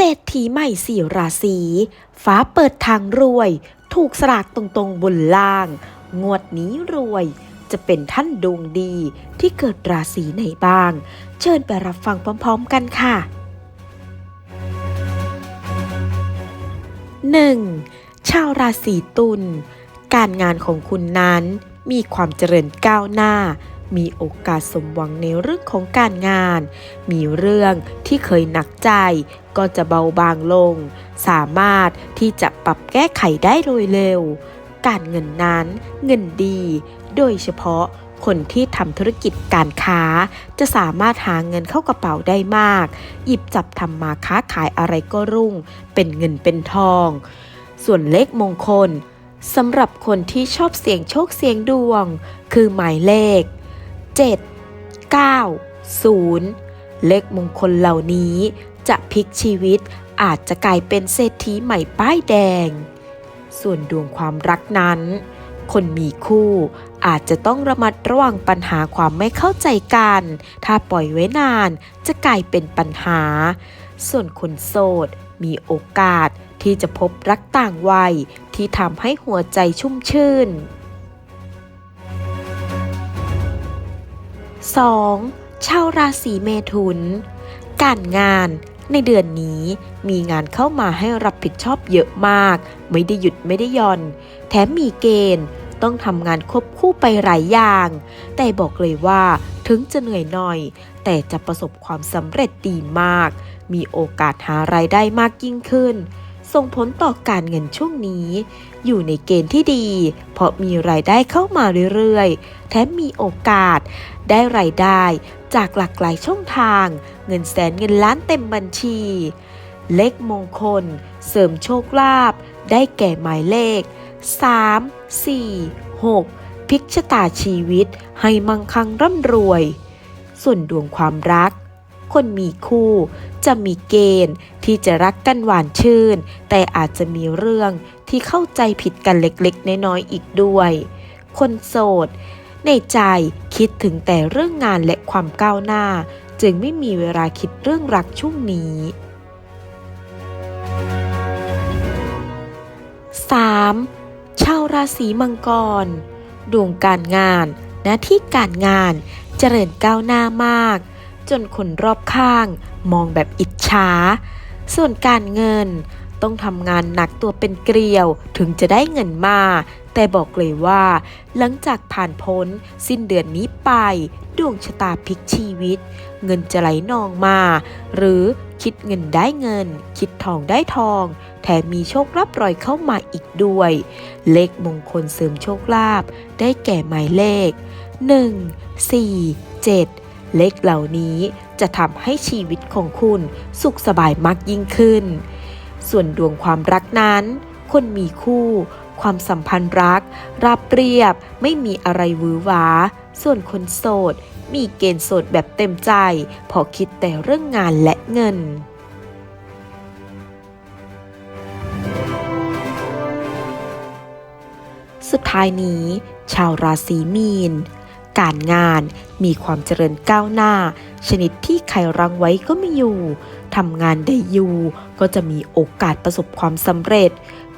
รษฐีใหม่สี่ราศีฟ้าเปิดทางรวย ถูกสลากตรงๆบนล่าง งวดนี้รวย จะเป็นท่านดวงดีที่เกิดราศีไหนบ้าง เชิญไปรับฟังพร้อมๆกันค่ะ 1. ชาวราศีตุล การงานของคุณนั้นมีความเจริญก้าวหน้า มีโอกาสสมหวังในเรื่องของการงาน มีเรื่องที่เคยหนักใจ ก็จะเบาบางลง สามารถที่จะปรับแก้ไขได้โดยเร็ว การเงินนั้นเงินดี โดยเฉพาะคนที่ทำธุรกิจการค้า จะสามารถหาเงินเข้ากระเป๋าได้มาก หยิบจับทำมาค้าขายอะไรก็รุ่ง เป็นเงินเป็นทอง ส่วนเลขมงคลสำหรับคนที่ชอบเสี่ยงโชคเสี่ยงดวง คือหมายเลข 7 9 0 เลขมงคลเหล่านี้จะพลิกชีวิตอาจจะกลายเป็นเศรษฐีใหม่ป้ายแดง ส่วนดวงความรักนั้น คนมีคู่อาจจะต้องระมัดระวังปัญหาความไม่เข้าใจกัน ถ้าปล่อยไว้นานจะกลายเป็นปัญหา ส่วนคนโสดมีโอกาสที่จะพบรักต่างวัยที่ทำให้หัวใจชุ่มชื่น 2. ชาวราศีเมถุน การงานในเดือนนี้มีงานเข้ามาให้รับผิดชอบเยอะมาก ไม่ได้หยุดไม่ได้ย่อน แถมมีเกณฑ์ต้องทำงานควบคู่ไปหลายอย่าง แต่บอกเลยว่าถึงจะเหนื่อยหน่อย แต่จะประสบความสำเร็จดีมาก มีโอกาสหารายได้มากยิ่งขึ้น ส่งผลต่อการเงินช่วงนี้ อยู่ในเกณฑ์ที่ดี เพราะมีรายได้เข้ามาเรื่อยๆ แถมมีโอกาส ได้รายได้จากหลากหลายช่องทาง เงินแสนเงินล้านเต็มบัญชี เลขมงคล เสริมโชคลาภได้แก่หมายเลข 3 4 6 พิกชะตาชีวิตให้มั่งคั่งร่ำรวย ส่วนดวงความรัก คนมีคู่ จะมีเกณฑ์ที่จะรักกันหวานชื่น แต่อาจจะมีเรื่องที่เข้าใจผิดกันเล็กๆ น้อยๆอีกด้วย คนโสด ในใจคิดถึงแต่เรื่องงานและความก้าวหน้า จึงไม่มีเวลาคิดเรื่องรักช่วงนี้ 3. ชาวราศีมังกร ดวงการงาน หน้าที่การงานเจริญก้าวหน้ามาก จนคนรอบข้าง มองแบบอิจฉา ส่วนการเงินต้องทำงานหนักตัวเป็นเกลียวถึงจะได้เงินมา แต่บอกเลยว่า หลังจากผ่านพ้น สิ้นเดือนนี้ไป ดวงชะตาพลิกชีวิต เงินจะไหลนองมา หรือคิดเงินได้เงิน คิดทองได้ทอง แถมมีโชครับรอยเข้ามาอีกด้วย เลขมงคลเสริมโชคลาภได้แก่หมายเลข 1 4 7 เลขเหล่านี้จะทำให้ชีวิตของคุณสุขสบายมากยิ่งขึ้น ส่วนดวงความรักนั้น คนมีคู่ ความสัมพันธ์รัก ราบเรียบไม่มีอะไรวือหวา ส่วนคนโสด มีเกณฑ์โสดแบบเต็มใจพอคิดแต่เรื่องงานและเงินสุดท้ายนี้ ชาวราศีมีน การงาน มีความเจริญก้าวหน้า ชนิดที่ใครรังไว้ก็ไม่อยู่ทำงานได้อยู่ ก็จะมีโอกาสประสบความสำเร็จ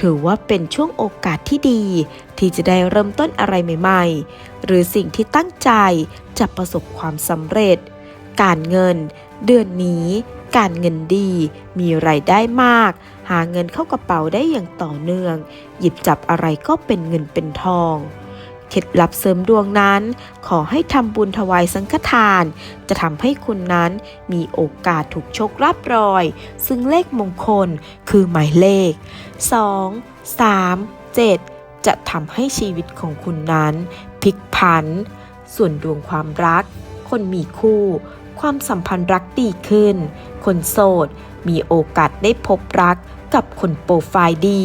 ถือว่าเป็นช่วงโอกาสที่ดี ที่จะได้เริ่มต้นอะไรใหม่ ๆ หรือสิ่งที่ตั้งใจจะประสบความสำเร็จ การเงิน เดือนนี้ การเงินดี มีไรายได้มาก หาเงินเข้ากระเป๋าได้อย่างต่อเนื่อง หยิบจับอะไรก็เป็นเงินเป็นทอง เคล็ดลับเสริมดวงนั้น ขอให้ทำบุญถวายสังฆทาน จะทำให้คุณนั้นมีโอกาสถูกโชครับรอย ซึ่งเลขมงคลคือหมายเลข 2 3 7 จะทำให้ชีวิตของคุณนั้นพลิกผัน ส่วนดวงความรัก คนมีคู่ ความสัมพันธ์รักดีขึ้น คนโสด มีโอกาสได้พบรักกับคนโปรไฟล์ดี